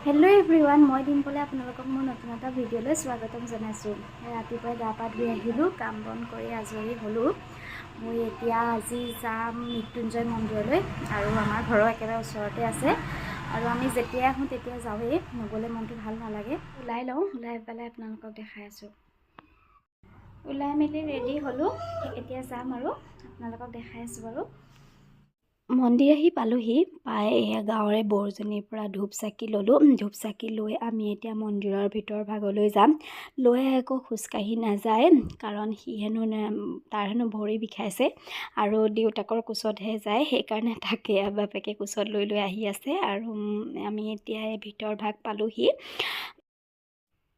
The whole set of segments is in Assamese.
হেল্ল' এভৰিৱান মই ডিম্পলে আপোনালোকক মোৰ নতুন এটা ভিডিঅ'লৈ স্বাগতম জনাইছোঁ। ৰাতিপুৱাই গা পা ধুই আহিলোঁ কাম বন কৰি আজৰি হ'লোঁ। মই এতিয়া আজি যাম মৃত্যুঞ্জয় মন্দিৰলৈ আৰু আমাৰ ঘৰৰ একেবাৰে ওচৰতে আছে। আৰু আমি যেতিয়াই আহোঁ তেতিয়া যাওঁৱেই। নগ'লে মনটো ভাল নালাগে। ওলাই লওঁ ওলাই পেলাই আপোনালোকক দেখাই আছোঁ। ওলাই মেলি ৰেডি হ'লোঁ। এতিয়া যাম আৰু। আপোনালোকক দেখাই আছোঁ বাৰু। মন্দিৰ আহি পালোহি। পাই গাঁৱৰে বৰজনীৰ পৰা ধূপ চাকি ল'লোঁ। ধূপ চাকি লৈ আমি এতিয়া মন্দিৰৰ ভিতৰ ভাগলৈ যাম। লৈ আকৌ খোজকাঢ়ি নাযায় কাৰণ সি হেনো তাৰ হেনো ভৰি বিষাইছে আৰু দেউতাকৰ কোচতহে যায়। সেইকাৰণে তাকে বাপেকে কোচত লৈ লৈ আহি আছে আৰু আমি এতিয়া ভিতৰ ভাগ পালোহি।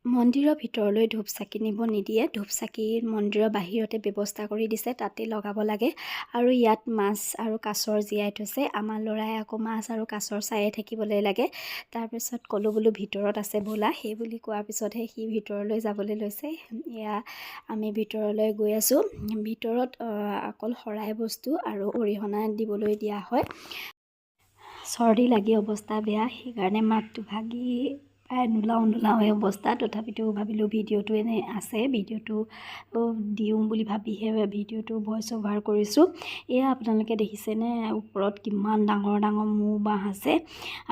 মন্দিৰৰ ভিতৰলৈ ধূপ চাকি নিব নিদিয়ে। ধূপ চাকি মন্দিৰৰ বাহিৰতে ব্যৱস্থা কৰি দিছে তাতে লগাব লাগে। আৰু ইয়াত মাছ আৰু কাছৰ জীয়াই থৈছে। আমাৰ ল'ৰাই আকৌ মাছ আৰু কাছৰ চায়ে থাকিবলৈ লাগে। তাৰপিছত ক'লোঁ বোলো ভিতৰত আছে ব'লা। সেই বুলি কোৱাৰ পিছতহে সি ভিতৰলৈ যাবলৈ লৈছে। এয়া আমি ভিতৰলৈ গৈ আছোঁ। ভিতৰত অকল শৰাই বস্তু আৰু অৰিহণা দিবলৈ দিয়া হয়। চৰ্দি লাগি অৱস্থা বেয়া সেইকাৰণে মাতটো ভাগি নোলাওঁ নোলাওঁ এই অৱস্থা তথাপিতো ভাবিলোঁ ভিডিঅ'টো এনে আছে ভিডিঅ'টো দিওঁ বুলি ভাবিহে ভিডিঅ'টো ভইচ অভাৰ কৰিছোঁ। এয়া আপোনালোকে দেখিছেনে? ওপৰত কিমান ডাঙৰ ডাঙৰ মৌ বাঁহ আছে।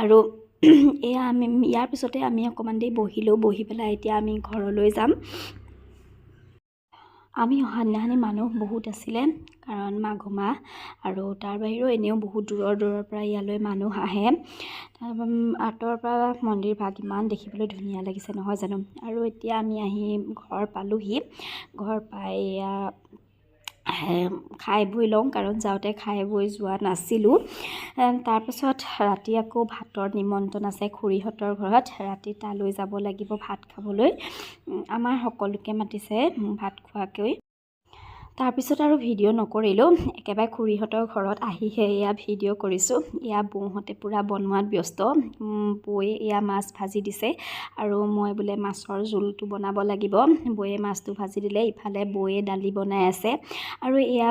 আৰু এয়া আমি ইয়াৰ পিছতে আমি অকণমান দেৰি বহিলোঁ বহি পেলাই এতিয়া আমি ঘৰলৈ যাম। আমি অহা দিনাখনি মানুহ বহুত আছিলে কাৰণ মাঘ মাহ। আৰু তাৰ বাহিৰেও এনেও বহুত দূৰৰ দূৰৰ পৰা ইয়ালৈ মানুহ আহে। আঁতৰৰ পৰা মন্দিৰ ভাগ ইমান দেখিবলৈ ধুনীয়া লাগিছে নহয় জানো? আৰু এতিয়া আমি আহি ঘৰ পালোহি। ঘৰ পাই খাই বৈ লওঁ কাৰণ যাওঁতে খাই বৈ যোৱা নাছিলোঁ। তাৰপাছত ৰাতি আকৌ ভাতৰ নিমন্ত্ৰণ আছে খুৰীহঁতৰ ঘৰত। ৰাতি তালৈ যাব লাগিব ভাত খাবলৈ। আমাৰ সকলোকে মাতিছে ভাত খোৱাকৈ। তাৰপিছত আৰু ভিডিঅ' নকৰিলোঁ একেবাৰে খুৰীহঁতৰ ঘৰত আহিহে এয়া ভিডিঅ' কৰিছোঁ। এয়া বৌহঁতে পূৰা বনোৱাত ব্যস্ত বৌয়ে এয়া মাছ ভাজি দিছে আৰু মই বোলে মাছৰ জোলটো বনাব লাগিব। বৌয়ে মাছটো ভাজি দিলে ইফালে বৌয়ে দালি বনাই আছে আৰু এয়া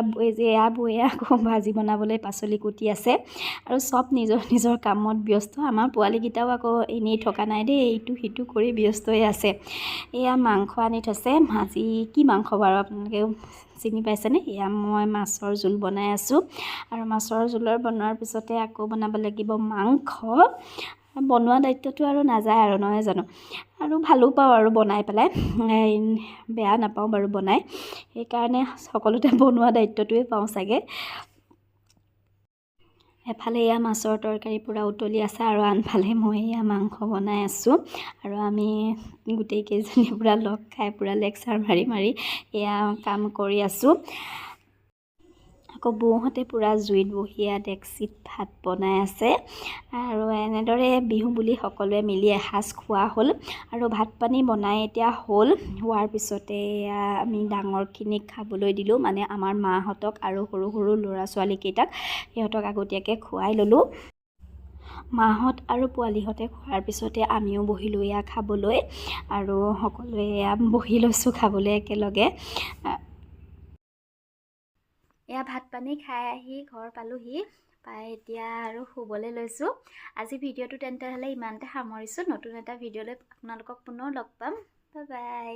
এয়া বৌয়ে আকৌ ভাজি বনাবলৈ পাচলি কুটি আছে আৰু চব নিজৰ নিজৰ কামত ব্যস্ত। আমাৰ পোৱালীকেইটাও আকৌ এনেই থকা নাই দেই ইটো সিটো কৰি ব্যস্তই আছে। এয়া মাংস আনি থৈছে আজি কি মাংস বাৰু আপোনালোকে চিনি পাইছেনে? এয়া মই মাছৰ জোল বনাই আছোঁ। আৰু মাছৰ জোলৰ বনোৱাৰ পিছতে আকৌ বনাব লাগিব মাংস। বনোৱা দায়িত্বটো আৰু নাযায় আৰু নহয় জানো? আৰু ভালো পাওঁ আৰু বনাই পেলাই। বেয়া নাপাওঁ বাৰু বনাই। সেইকাৰণে সকলোতে বনোৱা দায়িত্বটোৱে পাওঁ চাগে। এফালে এয়া মাছৰ তৰকাৰী পূৰা উতলি আছে আৰু আনফালে মই এয়া মাংস বনাই আছোঁ। আৰু আমি গোটেইকেইজনী পূৰা লগ খাই পূৰা লেকচাৰ মাৰি মাৰি এয়া কাম কৰি আছোঁ। আকৌ বৌহঁতে পূৰা জুইত বহি এয়া ডেক্সিত ভাত বনাই আছে। আৰু এনেদৰে বিহু বুলি সকলোৱে মিলি এসাঁজ খোৱা হ'ল আৰু ভাত পানী বনাই এতিয়া হ'ল। হোৱাৰ পিছতে আমি ডাঙৰখিনিক খাবলৈ দিলোঁ মানে আমাৰ মাহঁতক আৰু সৰু সৰু ল'ৰা ছোৱালীকেইটাক সিহঁতক আগতীয়াকৈ খুৱাই ল'লোঁ। মাহঁত আৰু পোৱালিহঁতে খোৱাৰ পিছতে আমিও বহিলোঁ এয়া খাবলৈ। আৰু সকলোৱে এয়া বহি লৈছোঁ খাবলৈ একেলগে। এয়া ভাত পানী খাই আহি ঘৰ পালোহি। পাই এতিয়া আৰু শুবলৈ লৈছোঁ। আজি ভিডিঅ'টো তেন্তে হ'লে ইমানতে সামৰিছোঁ। নতুন এটা ভিডিঅ'লৈ আপোনালোকক পুনৰ লগ পাম। Bye bye.